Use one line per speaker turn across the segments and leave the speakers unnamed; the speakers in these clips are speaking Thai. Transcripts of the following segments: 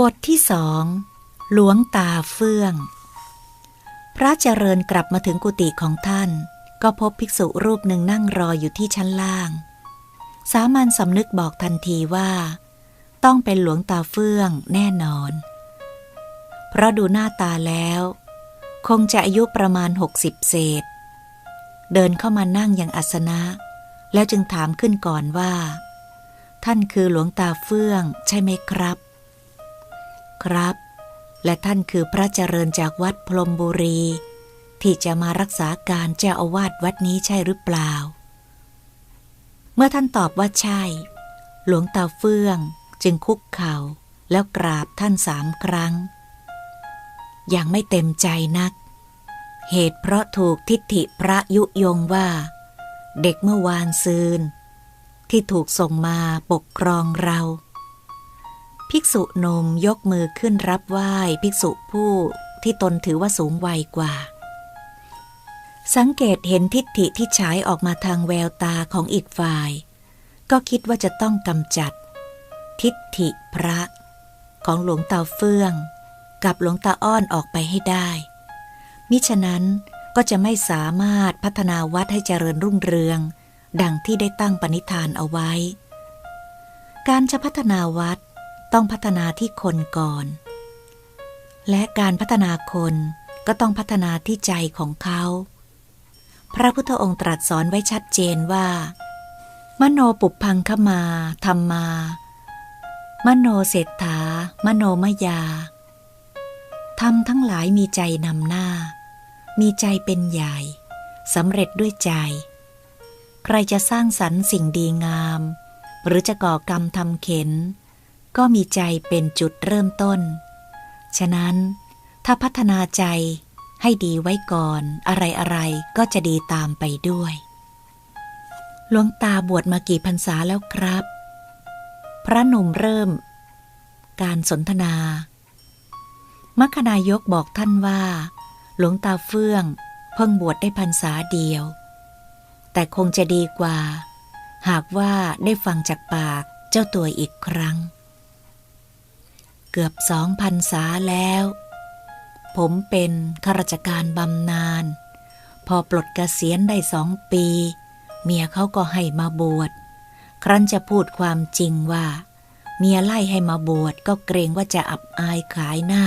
บทที่สองหลวงตาเฟื่อง พระเจริญกลับมาถึงกุฏิของท่าน ก็พบภิกษุรูปหนึ่งนั่งรออยู่ที่ชั้นล่าง สามัญสำนึกบอกทันทีว่า ต้องเป็นหลวงตาเฟื่องแน่นอน เพราะดูหน้าตาแล้ว คงจะอายุประมาณหกสิบเศษ เดินเข้ามานั่งอย่างอัสนะ แล้วจึงถามขึ้นก่อนว่า ท่านคือหลวงตาเฟื่องใช่ไหมครับ ครับ และท่านคือพระเจริญจากวัดพรมบุรี ที่จะมารักษาการเจ้าอาวาสวัดนี้ใช่หรือเปล่า เมื่อท่านตอบว่าใช่ หลวงตาเฟื่องจึงคุกเข่าแล้วกราบท่านสามครั้งยังไม่เต็มใจนัก เหตุเพราะถูกทิฏฐิพระยุยงว่า เด็กเมื่อวานซืน ที่ถูกส่งมาปกครองเรา ภิกษุนมยกมือขึ้นรับไหว้ภิกษุผู้ที่ตนถือว่าสูงวัยกว่า สังเกตเห็นทิฏฐิที่ฉายออกมาทางแววตาของอีกฝ่าย ก็คิดว่าจะต้องกำจัด ทิฏฐิพระ ของหลวงตาเฟื่อง กับหลวงตาอ้อนออกไปให้ได้ มิฉะนั้นก็จะไม่สามารถพัฒนาวัดให้เจริญรุ่งเรือง ดังที่ได้ตั้งปณิธานเอาไว้ การจะพัฒนาวัด ต้องพัฒนาที่คนก่อน และการพัฒนาคนก็ต้องพัฒนาที่ใจของเขา พระพุทธองค์ตรัสสอนไว้ชัดเจนว่า มโนปุพังขมาธรรมา มโนเศรษฐา มโนมยาทำทั้งหลายมีใจนำหน้า มีใจเป็นใหญ่สำเร็จด้วยใจ ใครจะสร้างสรรค์สิ่งดีงาม หรือจะก่อกรรมทำเข็น ก็มีใจเป็นจุดเริ่มต้น ฉะนั้น ถ้าพัฒนาใจให้ดีไว้ก่อนอะไรอะไรก็จะดีตามไปด้วยหลวงตาบวชมากี่พรรษาแล้วครับ พระหนุ่มเริ่ม การสนทนา มัคคณายกบอกท่านว่า หลวงตาเฟื่องเพิ่งบวชได้พรรษาเดียว แต่คงจะดีกว่า หากว่าได้ฟังจากปากเจ้าตัวอีกครั้ง เกือบสองพันษาแล้ว ผมเป็นข้าราชการบำนาญ พอปลดเกษียณได้สองปี เมียเขาก็ให้มาบวช ครั้นจะพูดความจริงว่า เมียไล่ให้มาบวชก็เกรงว่าจะอับอายขายหน้า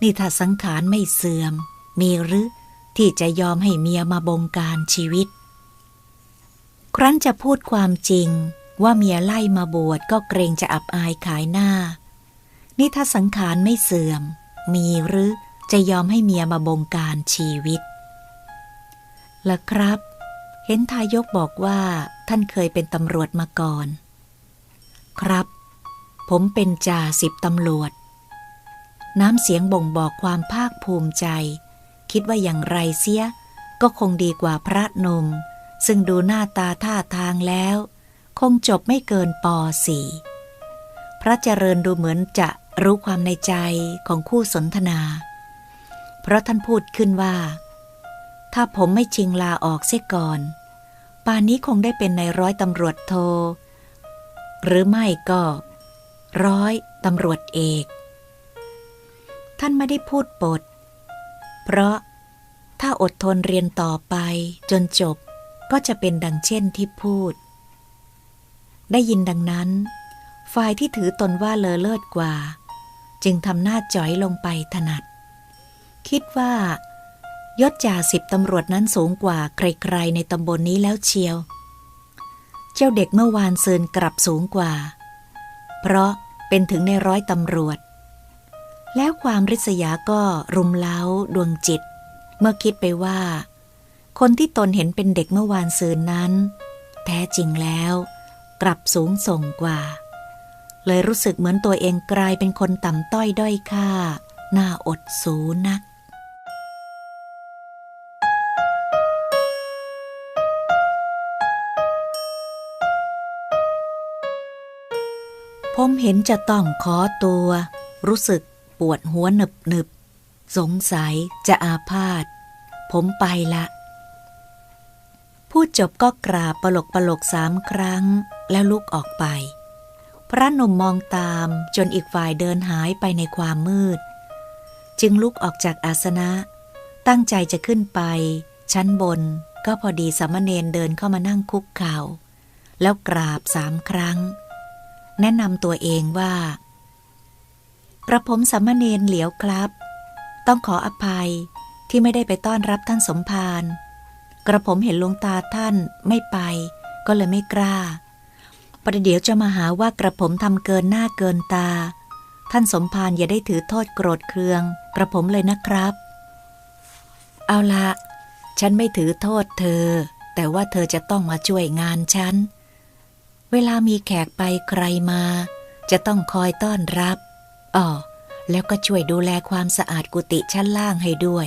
นี่ถ้าสังขารไม่เสื่อม มีหรือที่จะยอมให้เมียมาบงการชีวิต ครั้นจะพูดความจริงว่าเมียไล่มาบวชก็เกรงจะอับอายขายหน้า นี่ถ้าสังขารไม่เสื่อม มีหรือจะยอมให้เมียมาบงการชีวิตละครับ เห็นทายกบอกว่าท่านเคยเป็นตำรวจมาก่อน ครับ ผมเป็นจ่าสิบตำรวจ น้ำเสียงบ่งบอกความภาคภูมิใจ คิดว่าอย่างไรเสีย ก็คงดีกว่าพระนม ซึ่งดูหน้าตาท่าทางแล้ว คงจบไม่เกินปสี่พระเจริญดูเหมือนจะ รู้ความในใจของคู่สนทนา เพราะท่านพูดขึ้นว่า ถ้าผมไม่ชิงลาออกเสียก่อน ป่านนี้คงได้เป็นในร้อยตำรวจโท หรือไม่ก็ ร้อยตำรวจเอก ท่านไม่ได้พูดปด เพราะถ้าอดทนเรียนต่อไปจนจบก็จะเป็นดังเช่นที่พูด ได้ยินดังนั้น ฝ่ายที่ถือตนว่าเลอเลิศกว่า จึงทำหน้าจ่อยลงไปถนัด คิดว่ายศจ่าสิบตำรวจนั้นสูงกว่าใครๆในตำบลนนี้แล้วเชียว เจ้าเด็กเมื่อวานเซินกลับสูงกว่า เพราะเป็นถึงในร้อยตำรวจ แล้วความริษยาก็รุมเล้าดวงจิต เมื่อคิดไปว่า คนที่ตนเห็นเป็นเด็กเมื่อวานเซืนนั้น แท้จริงแล้ว กลับสูงส่งกว่า เลยรู้สึกเหมือนตัวเองกลายเป็นคนต่ำต้อยด้อยค่าน่าอดสูนัก ผมเห็นจะต้องขอตัว รู้สึกปวดหัวหนึบหนึบ สงสัยจะอาพาธ ผมไปละ พูดจบก็กราบปลกปลกสามครั้งแล้วลุกออกไป พระหนุ่มมองตามจนอีกฝ่ายเดินหายไปในความมืด จึงลุกออกจากอาสนะ ตั้งใจจะขึ้นไป ชั้นบนก็พอดีสามเณรเดินเข้ามานั่งคุกเข่า แล้วกราบสามครั้ง แนะนำตัวเองว่า กระผมสามเณรเหลียวครับ ต้องขออภัยที่ไม่ได้ไปต้อนรับท่านสมภารกระผมเห็นหลวงตาท่านไม่ไป ก็เลยไม่กล้า ประเดี๋ยวจะมาหาว่ากระผมทำเกินหน้าเกินตา ท่านสมภารอย่าได้ถือโทษโกรธเคือง กระผมเลยนะครับ เอาละฉันไม่ถือโทษเธอ แต่ว่าเธอจะต้องมาช่วยงานฉัน เวลามีแขกไปใครมา จะต้องคอยต้อนรับอ๋อแล้วก็ช่วยดูแลความสะอาดกุฏิชั้นล่างให้ด้วย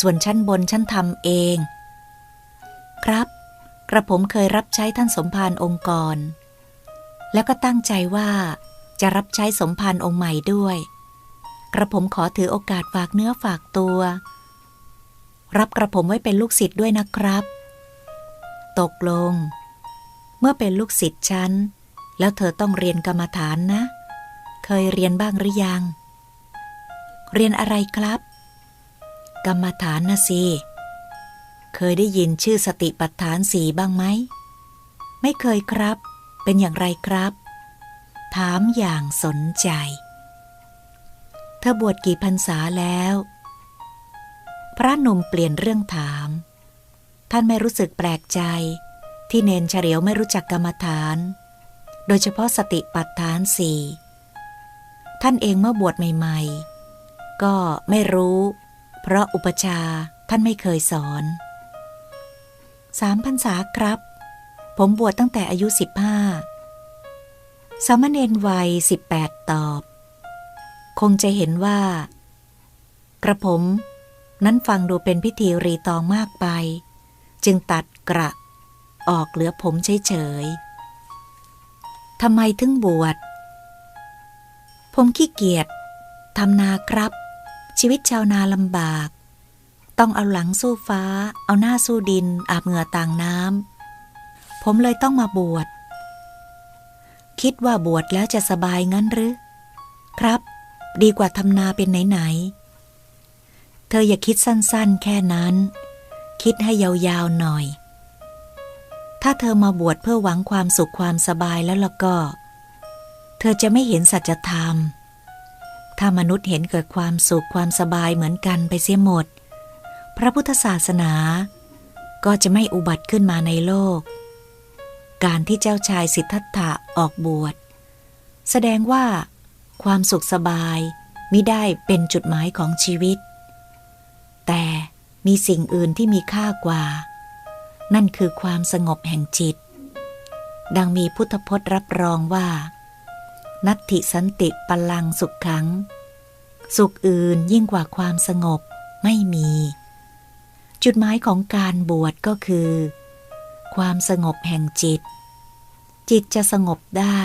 ส่วนชั้นบนฉันทำเอง ครับ กระผมเคยรับใช้ท่านสมภารองค์กร แล้วก็ตั้งใจว่าจะรับใช้สมภารองค์ใหม่ด้วย กระผมขอถือโอกาสฝากเนื้อฝากตัว รับกระผมไว้เป็นลูกศิษย์ด้วยนะครับ ตกลง เมื่อเป็นลูกศิษย์ฉัน แล้วเธอต้องเรียนกรรมฐานนะ เคยเรียนบ้างหรือยัง เรียนอะไรครับ กรรมฐานนะสิเคยได้ยินชื่อสติปัฏฐานสีบ้างไหม ไม่เคยครับ เป็นอย่างไรครับ ถามอย่างสนใจ เธอบวชกี่พรรษาแล้ว พระหนุ่มเปลี่ยนเรื่องถาม ท่านไม่รู้สึกแปลกใจ ที่เนนเฉลียวไม่รู้จักกรรมฐาน โดยเฉพาะสติปัฏฐานสี่ท่านเองเมื่อบวชใหม่ ๆ ก็ไม่รู้ เพราะอุปชาท่านไม่เคยสอนสามพรรษาครับ ผมบวชตั้งแต่อายุสิบห้าสามเณรวัยสิบแปดตอบ คงจะเห็นว่า กระผมนั้นฟังดูเป็นพิธีรีตองมากไป จึงตัดกระ ออกเหลือผมเฉยๆทำไมถึงบวช ผมขี้เกียจทำนาครับ ชีวิตชาวนาลำบาก ต้องเอาหลังสู้ฟ้า เอาหน้าสู้ดิน อาบเหงื่อต่างน้ำ ผมเลยต้องมาบวช คิดว่าบวชแล้วจะสบายงั้นหรือ ครับ ดีกว่าทำนาเป็นไหนๆ เธออย่าคิดสั้นๆ แค่นั้น คิดให้ยาวๆหน่อย ถ้าเธอมาบวชเพื่อหวังความสุขความสบายแล้วล่ะก็ เธอจะไม่เห็นสัจธรรม ถ้ามนุษย์เห็นเกิดความสุขความสบายเหมือนกันไปเสียหมด พระพุทธศาสนาก็จะไม่อุบัติขึ้นมาในโลก การที่เจ้าชายสิทธัตถะออกบวช แสดงว่า ความสุขสบายมิได้เป็นจุดหมายของชีวิต แต่มีสิ่งอื่นที่มีค่ากว่า นั่นคือความสงบแห่งจิต ดังมีพุทธพจน์รับรองว่า นัตถิสันติปลังสุขขัง สุขอื่นยิ่งกว่าความสงบไม่มี จุดหมายของการบวชก็คือ ความสงบแห่งจิต จิตจะสงบได้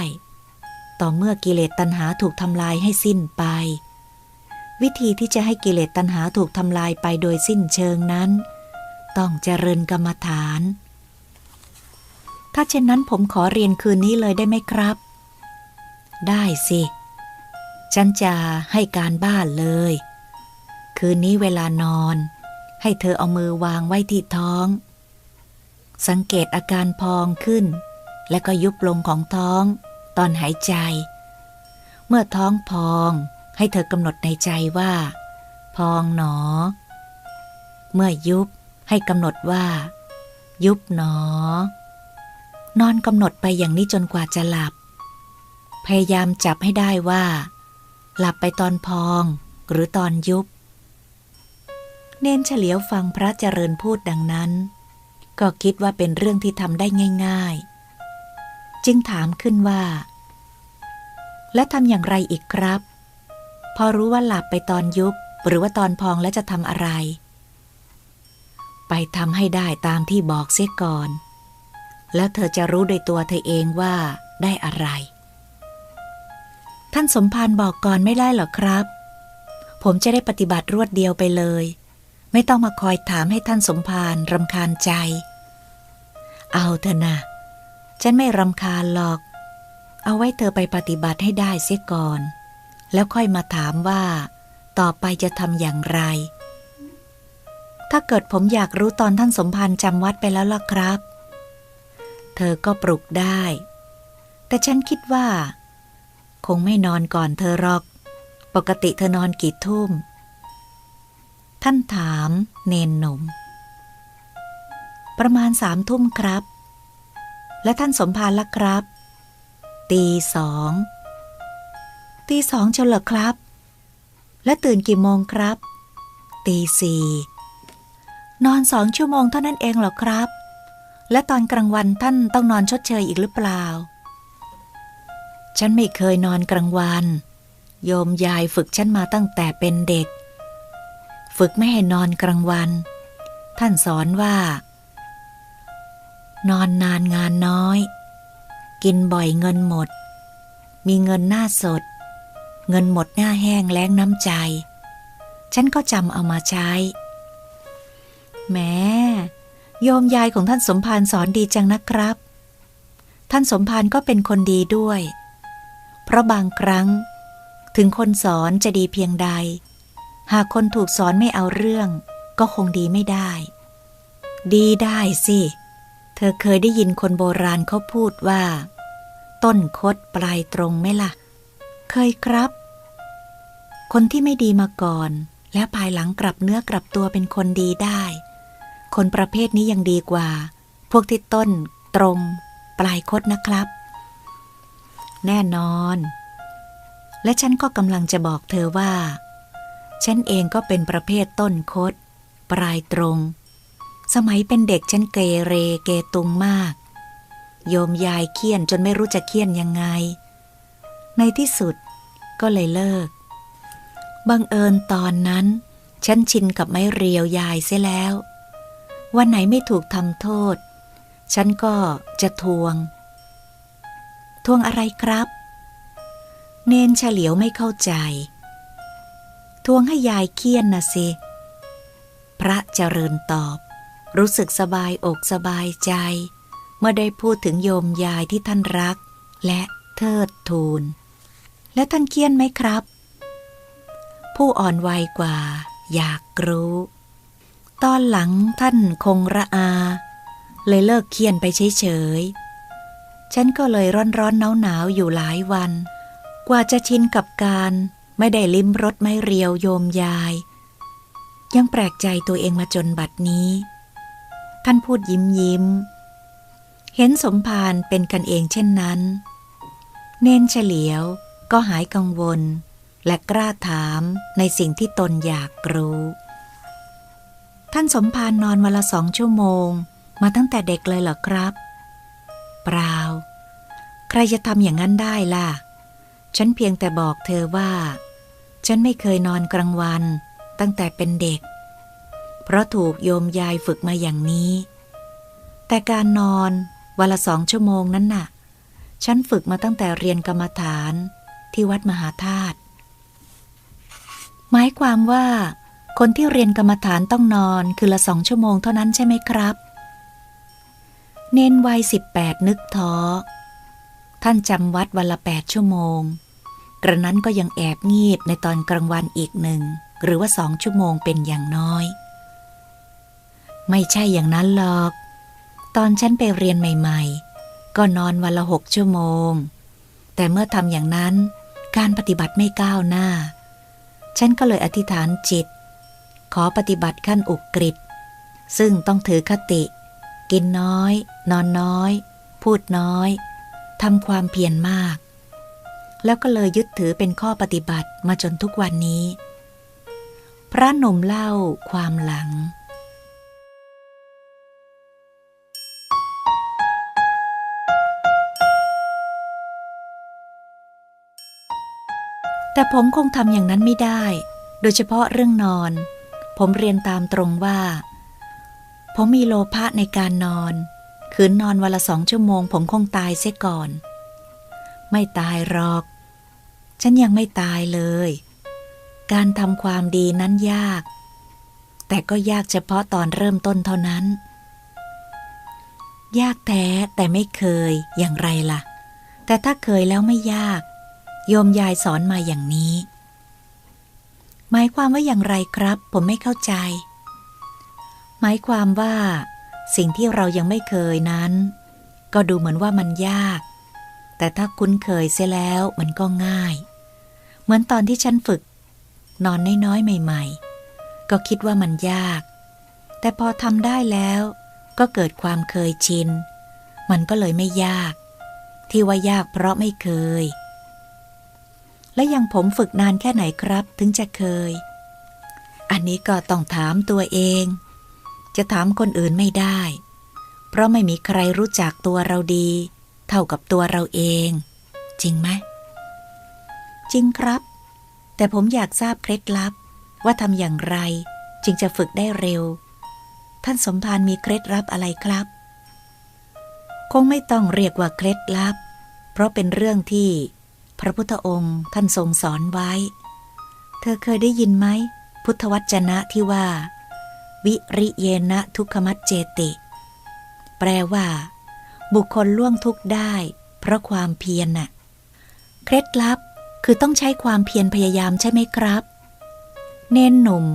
ต่อเมื่อกิเลสตัณหาถูกทำลายให้สิ้นไป วิธีที่จะให้กิเลสตัณหาถูกทำลายไปโดยสิ้นเชิงนั้น ต้องเจริญกรรมฐาน ถ้าเช่นนั้นผมขอเรียนคืนนี้เลยได้ไหมครับ ได้สิ ฉันจะให้การบ้านเลย คืนนี้เวลานอน ให้เธอเอามือวางไว้ที่ท้อง สังเกตอาการพองขึ้น และก็ยุบลงของท้อง ตอนหายใจ เมื่อท้องพองให้เธอกำหนดในใจว่า พองหนอ เมื่อยุบให้กำหนดว่า ยุบหนอ นอนกำหนดไปอย่างนี้จนกว่าจะหลับ พยายามจับให้ได้ว่า หลับไปตอนพองหรือตอนยุบ เน้นเฉลียวฟังพระเจริญพูดดังนั้น ก็คิดว่าเป็นเรื่องที่ทำได้ง่าย ๆ จึงถามขึ้นว่า และทำอย่างไรอีกครับ พอรู้ว่าหลับไปตอนยุบหรือว่าตอนพองแล้วจะทำอะไร ไปทำให้ได้ตามที่บอกเสียก่อน แล้วเธอจะรู้โดยตัวเธอเองว่าได้อะไร ท่านสมภารบอกก่อนไม่ได้หรอครับ ผมจะได้ปฏิบัติรวดเดียวไปเลย ไม่ต้องมาคอยถามให้ท่านสมภารรำคาญใจ เอาเถอะนะ ฉันไม่รำคาญหรอก เอาไว้เธอไปปฏิบัติให้ได้เสียก่อน แล้วค่อยมาถามว่า ต่อไปจะทำอย่างไร ถ้าเกิดผมอยากรู้ตอนท่านสมภารจำวัดไปแล้วล่ะครับ เธอก็ปลุกได้ แต่ฉันคิดว่า คงไม่นอนก่อนเธอหรอก ปกติเธอนอนกี่ทุ่ม ท่านถามเนนหนุ่มประมาณสามทุ่มครับ และท่านสมภารล่ะครับ ตีสองตีสองเฉลอครับ และตื่นกี่โมงครับ ตีสี่นอนสองชั่วโมงเท่านั้นเองเหรอครับ และตอนกลางวันท่านต้องนอนชดเชยอีกหรือเปล่า ฉันไม่เคยนอนกลางวัน โยมยายฝึกฉันมาตั้งแต่เป็นเด็ก ฝึกไม่ให้นอนกลางวัน ท่านสอนว่า นอนนานงานน้อย กินบ่อยเงินหมด มีเงินหน้าสด เงินหมดหน้าแห้งแล้งน้ำใจ ฉันก็จำเอามาใช้แม้โยมยายของท่านสมภารสอนดีจังนะครับ ท่านสมภารก็เป็นคนดีด้วย เพราะบางครั้ง ถึงคนสอนจะดีเพียงใด หากคนถูกสอนไม่เอาเรื่อง ก็คงดีไม่ได้ ดีได้สิ เธอเคยได้ยินคนโบราณเขาพูดว่า ต้นคดปลายตรงไหมล่ะ เคยครับ คนที่ไม่ดีมาก่อน และภายหลังกลับเนื้อกลับตัวเป็นคนดีได้ คนประเภทนี้ยังดีกว่า พวกที่ต้น ตรง ปลายคดนะครับ แน่นอน และฉันก็กำลังจะบอกเธอว่า ฉันเองก็เป็นประเภทต้นคด ปลายตรง สมัยเป็นเด็กฉันเกเรเกตุงมาก โยมยายเคี่ยนจนไม่รู้จะเคี่ยนยังไง ในที่สุดก็เลยเลิก บังเอิญตอนนั้น ฉันชินกับไม้เรียวยายเสียแล้ว วันไหนไม่ถูกทำโทษ ฉันก็จะทวง ทวงอะไรครับ เนนเฉลียวไม่เข้าใจ ทวงให้ยายเคียนนะสิ พระเจริญตอบ รู้สึกสบายอกสบายใจ เมื่อได้พูดถึงโยมยายที่ท่านรัก และเทิดทูน และท่านเคียนไหมครับ ผู้อ่อนวัยกว่า อยากรู้ ตอนหลังท่านคงระอา เลยเลิกเคียนไปเฉยๆ ฉันก็เลยร้อนร้อนหนาวหนาวอยู่หลายวัน กว่าจะชินกับการ ไม่ได้ลิ้มรสไม่เรียวโยมยาย ยังแปลกใจตัวเองมาจนบัดนี้ ท่านพูดยิ้มยิ้ม เห็นสมภารเป็นกันเองเช่นนั้น เน้นเฉลียวก็หายกังวล และกล้าถามในสิ่งที่ตนอยากรู้ ท่านสมภารนอนวันละสองชั่วโมง มาตั้งแต่เด็กเลยเหรอครับ เปล่า ใครจะทำอย่างนั้นได้ล่ะ ฉันเพียงแต่บอกเธอว่า ฉันไม่เคยนอนกลางวันตั้งแต่เป็นเด็ก เพราะถูกโยมยายฝึกมาอย่างนี้ แต่การนอนวันละสองชั่วโมงนั้นน่ะ ฉันฝึกมาตั้งแต่เรียนกรรมฐานที่วัดมหาธาตุหมายความว่า คนที่เรียนกรรมฐานต้องนอนคือละสองชั่วโมงเท่านั้นใช่ไหมครับ เน้นวัยสิบแปดนึกท้อท่านจำวัดวันละแปดชั่วโมง กระนั้นก็ยังแอบงีบในตอนกลางวันอีกหนึ่ง หรือว่าสองชั่วโมงเป็นอย่างน้อย ไม่ใช่อย่างนั้นหรอก ตอนฉันไปเรียนใหม่ ๆ ก็นอนวันละหกชั่วโมง แต่เมื่อทำอย่างนั้นการปฏิบัติไม่ก้าวหน้า ฉันก็เลยอธิษฐานจิต ขอปฏิบัติขั้นอุกฤษซึ่งต้องถือคติ กินน้อย นอนน้อย พูดน้อยทำความเพียรมาก แล้วก็เลยยึดถือเป็นข้อปฏิบัติมาจนทุกวันนี้ พระนมเล่าความหลัง แต่ผมคงทำอย่างนั้นไม่ได้ โดยเฉพาะเรื่องนอน ผมเรียนตามตรงว่า ผมมีโลภะในการนอน คืนนอนวันละสองชั่วโมง ผมคงตายเสียก่อนไม่ตายหรอก ฉันยังไม่ตายเลย การทำความดีนั้นยาก แต่ก็ยากเฉพาะตอนเริ่มต้นเท่านั้น ยากแท้แต่ไม่เคยอย่างไรล่ะ แต่ถ้าเคยแล้วไม่ยาก โยมยายสอนมาอย่างนี้ หมายความว่าอย่างไรครับ ผมไม่เข้าใจ หมายความว่า สิ่งที่เรายังไม่เคยนั้น ก็ดูเหมือนว่ามันยากแต่ถ้าคุ้นเคยเสียแล้วมันก็ง่าย เหมือนตอนที่ฉันฝึก นอนน้อยๆใหม่ ๆ ก็คิดว่ามันยาก แต่พอทำได้แล้วก็เกิดความเคยชิน มันก็เลยไม่ยาก ที่ว่ายากเพราะไม่เคย และยังผมฝึกนานแค่ไหนครับถึงจะเคย อันนี้ก็ต้องถามตัวเอง จะถามคนอื่นไม่ได้ เพราะไม่มีใครรู้จักตัวเราดี เท่ากับตัวเราเอง จริงไหม จริงครับ แต่ผมอยากทราบเคล็ดลับ ว่าทำอย่างไร จึงจะฝึกได้เร็ว ท่านสมภารมีเคล็ดลับอะไรครับ คงไม่ต้องเรียกว่าเคล็ดลับ เพราะเป็นเรื่องที่ พระพุทธองค์ท่านทรงสอนไว้ เธอเคยได้ยินไหม พุทธวจนะที่ว่า วิริเยนะทุกขมัจเจติ แปลว่า บุคคลล่วงทุกข์ได้ เพราะความเพียรน่ะ เคล็ดลับ คือต้องใช้ความเพียรพยายามใช่ไหมครับ เน้นหนุ่ม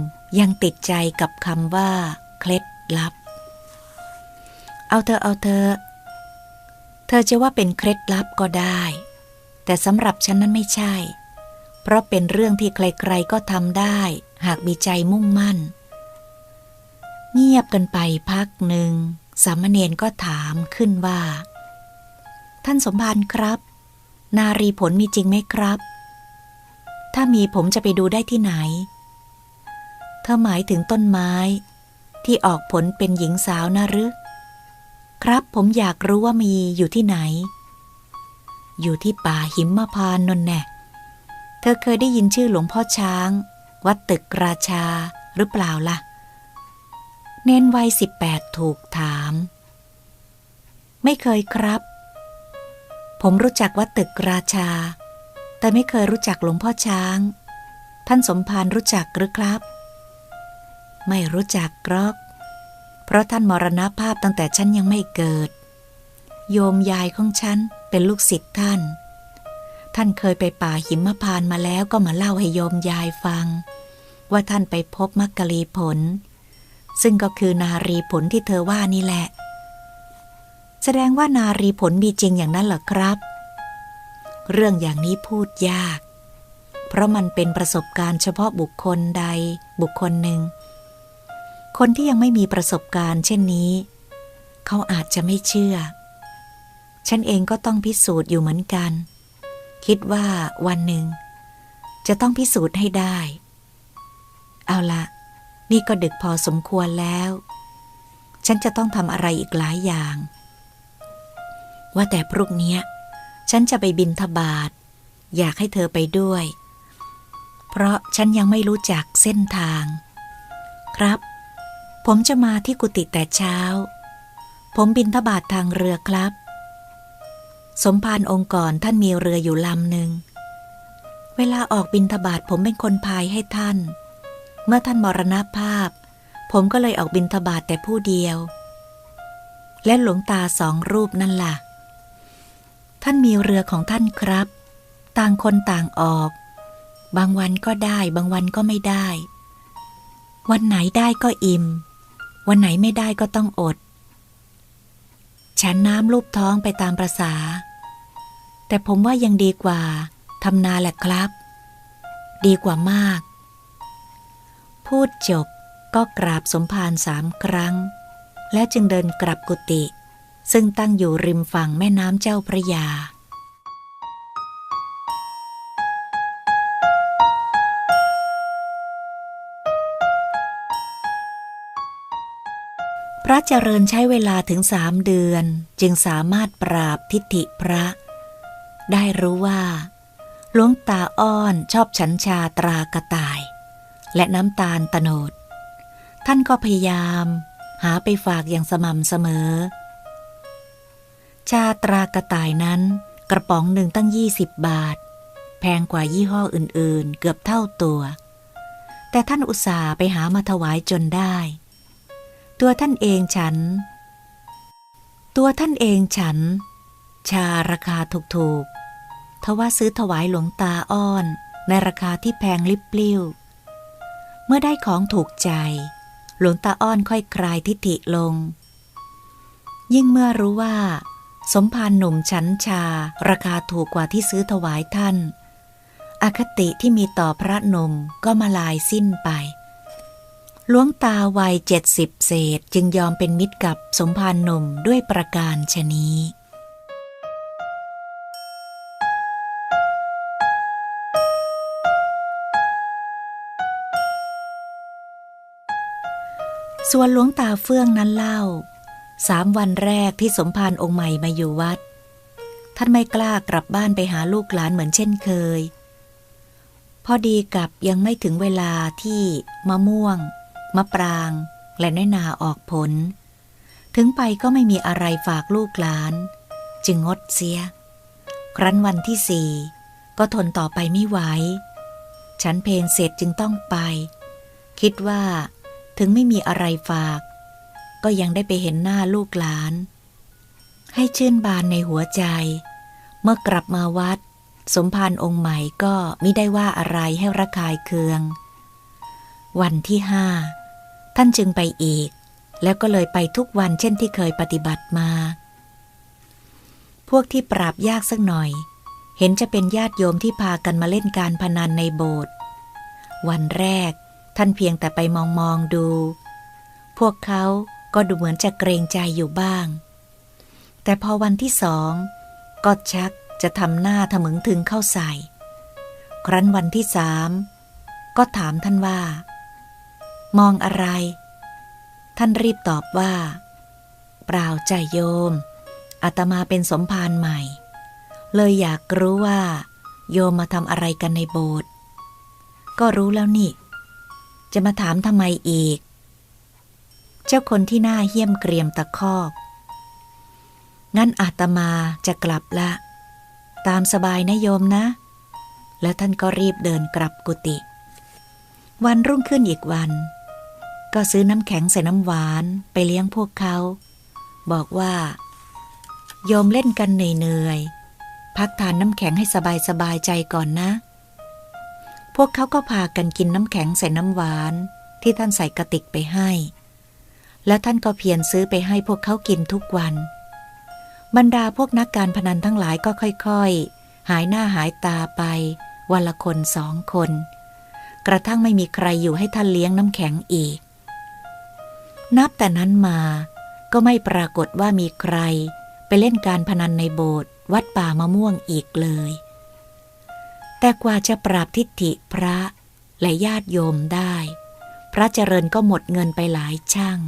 ยังติดใจกับคำว่า เคล็ดลับ เอาเธอเอาเธอ เธอจะว่าเป็นเคล็ดลับก็ได้ แต่สำหรับฉันนั้นไม่ใช่ เพราะเป็นเรื่องที่ใครๆก็ทำได้ หากมีใจมุ่งมั่น เงียบกันไปพักหนึ่ง สามเณรก็ถามขึ้นว่า ท่านสมภารครับ นารีผลมีจริงไหมครับ ถ้ามีผมจะไปดูได้ที่ไหน เธอหมายถึงต้นไม้ ที่ออกผลเป็นหญิงสาวนะหรือ ครับผมอยากรู้ว่ามีอยู่ที่ไหน อยู่ที่ป่าหิมพานนนแน่ เธอเคยได้ยินชื่อหลวงพ่อช้าง วัดตึกราชาหรือเปล่าล่ะ เน้นวัยสิบแปดถูกถาม ไม่เคยครับ ผมรู้จักวัดตึกราชา แต่ไม่เคยรู้จักหลวงพ่อช้าง ท่านสมภารรู้จักหรือครับ ไม่รู้จักกรอก เพราะท่านมรณภาพตั้งแต่ฉันยังไม่เกิด โยมยายของฉันเป็นลูกศิษย์ท่าน ท่านเคยไปป่าหิมพานมาแล้วก็มาเล่าให้โยมยายฟัง ว่าท่านไปพบมักกะลีผล ซึ่งก็คือนารีผลที่เธอว่านี่แหละ แสดงว่านารีผลมีจริงอย่างนั้นเหรอครับ เรื่องอย่างนี้พูดยาก เพราะมันเป็นประสบการณ์เฉพาะบุคคลใดบุคคลหนึ่ง คนที่ยังไม่มีประสบการณ์เช่นนี้ เขาอาจจะไม่เชื่อ ฉันเองก็ต้องพิสูจน์อยู่เหมือนกัน คิดว่าวันหนึ่ง จะต้องพิสูจน์ให้ได้ เอาละนี่ก็ดึกพอสมควรแล้ว ฉันจะต้องทำอะไรอีกหลายอย่าง ว่าแต่พรุ่งนี้ ฉันจะไปบินทบาท อยากให้เธอไปด้วย เพราะฉันยังไม่รู้จักเส้นทาง ครับ ผมจะมาที่กุฏิแต่เช้า ผมบินทบาททางเรือครับ สมภารองค์ก่อนท่านมีเรืออยู่ลำหนึ่ง เวลาออกบินทบาทผมเป็นคนพายให้ท่าน เมื่อท่านมรณภาพ ผมก็เลยออกบินทบาทแต่ผู้เดียว และหลวงตาสองรูปนั่นล่ะ ท่านมีเรือของท่านครับ ต่างคนต่างออก บางวันก็ได้ บางวันก็ไม่ได้ วันไหนได้ก็อิ่ม วันไหนไม่ได้ก็ต้องอด ฉันน้ำลูบท้องไปตามประษา แต่ผมว่ายังดีกว่าทำนาแหละครับ ดีกว่ามาก พูดจบก็กราบสมภารสามครั้ง แล้วจึงเดินกลับกุฏิ ซึ่งตั้งอยู่ริมฝั่งแม่น้ำเจ้าพระยา พระเจริญใช้เวลาถึงสามเดือนจึงสามารถปราบทิฏฐิพระ ได้รู้ว่าหลวงตาอ้อนชอบฉันชาตรากระต่าย และน้ำตาลตโนด ท่านก็พยายาม หาไปฝากอย่างสม่ำเสมอ ชาตรากระต่ายนั้น กระป๋องหนึ่งตั้งยี่สิบบาท แพงกว่ายี่ห้ออื่นๆ เกือบเท่าตัว แต่ท่านอุตส่าห์ไปหามาถวายจนได้ ตัวท่านเองฉัน ตัวท่านเองฉัน ชาราคาถูกๆทว่าซื้อถวายหลวงตาอ้อน ในราคาที่แพงลิบลิ่วเมื่อได้ของถูกใจ หลวงตาอ้อนค่อยคลายทิฐิลง ยิ่งเมื่อรู้ว่า สมภารหนุ่มชั้นชา ราคาถูกกว่าที่ซื้อถวายท่าน อคติที่มีต่อพระนมก็มาลายสิ้นไปหลวงตาวัยเจ็ดสิบเศษจึงยอมเป็นมิตรกับสมภารหนุ่มด้วยประการชนี้ส่วนหลวงตาเฟื่องนั้นเล่า สามวันแรกที่สมภารองค์ใหม่มาอยู่วัด ท่านไม่กล้ากลับบ้านไปหาลูกหลานเหมือนเช่นเคย พอดีกับยังไม่ถึงเวลาที่มะม่วง มะปราง และน้อยนาออกผล ถึงไปก็ไม่มีอะไรฝากลูกหลาน จึงงดเสีย ครั้นวันที่สี่ก็ทนต่อไปไม่ไหว ฉันเพนเสร็จจึงต้องไป คิดว่าถึงไม่มีอะไรฝาก ก็ยังได้ไปเห็นหน้าลูกหลาน ให้ชื่นบานในหัวใจ เมื่อกลับมาวัด สมภารองค์ใหม่ก็มิได้ว่าอะไรให้ระคายเคือง วันที่ห้าท่านจึงไปอีก แล้วก็เลยไปทุกวันเช่นที่เคยปฏิบัติมา พวกที่ปราบยากสักหน่อย เห็นจะเป็นญาติโยมที่พากันมาเล่นการพนันในโบสถ์วันแรกท่านเพียงแต่ไปมองมองดู พวกเขา ก็ดูเหมือนจะเกรงใจอยู่บ้าง แต่พอวันที่สอง ก็ชักจะทำหน้าถมึงถึงเข้าใส่ ครั้นวันที่สาม ก็ถามท่านว่า มองอะไร ท่านรีบตอบว่า เปล่าใจโยมอาตมาเป็นสมภารใหม่ เลยอยากรู้ว่า โยมมาทำอะไรกันในโบสถ์ก็รู้แล้วนี่ จะมาถามทำไมอีก เจ้าคนที่หน้าเหี้ยมเกรียมตะคอก งั้นอาตมาจะกลับละ ตามสบายนะโยมนะ แล้วท่านก็รีบเดินกลับกุฏิ วันรุ่งขึ้นอีกวัน ก็ซื้อน้ำแข็งใส่น้ำหวานไปเลี้ยงพวกเขา บอกว่า โยมเล่นกันเหนื่อยๆ พักทานน้ำแข็งให้สบายสบายใจก่อนนะ พวกเขาก็พากันกินน้ำแข็งใส่น้ำหวานที่ท่านใส่กระติกไปให้ แล้วท่านก็เพียรซื้อไปให้พวกเขากินทุกวัน บรรดาพวกนักการพนันทั้งหลายก็ค่อยๆ หายหน้าหายตาไป วันละคนสองคน กระทั่งไม่มีใครอยู่ให้ท่านเลี้ยงน้ำแข็งอีก นับแต่นั้นมาก็ไม่ปรากฏว่ามีใคร ไปเล่นการพนันในโบสถ์วัดป่ามะม่วงอีกเลย แต่กว่าจะปราบทิฏฐิพระและญาติโยมได้ พระเจริญก็หมดเงินไปหลายช่าง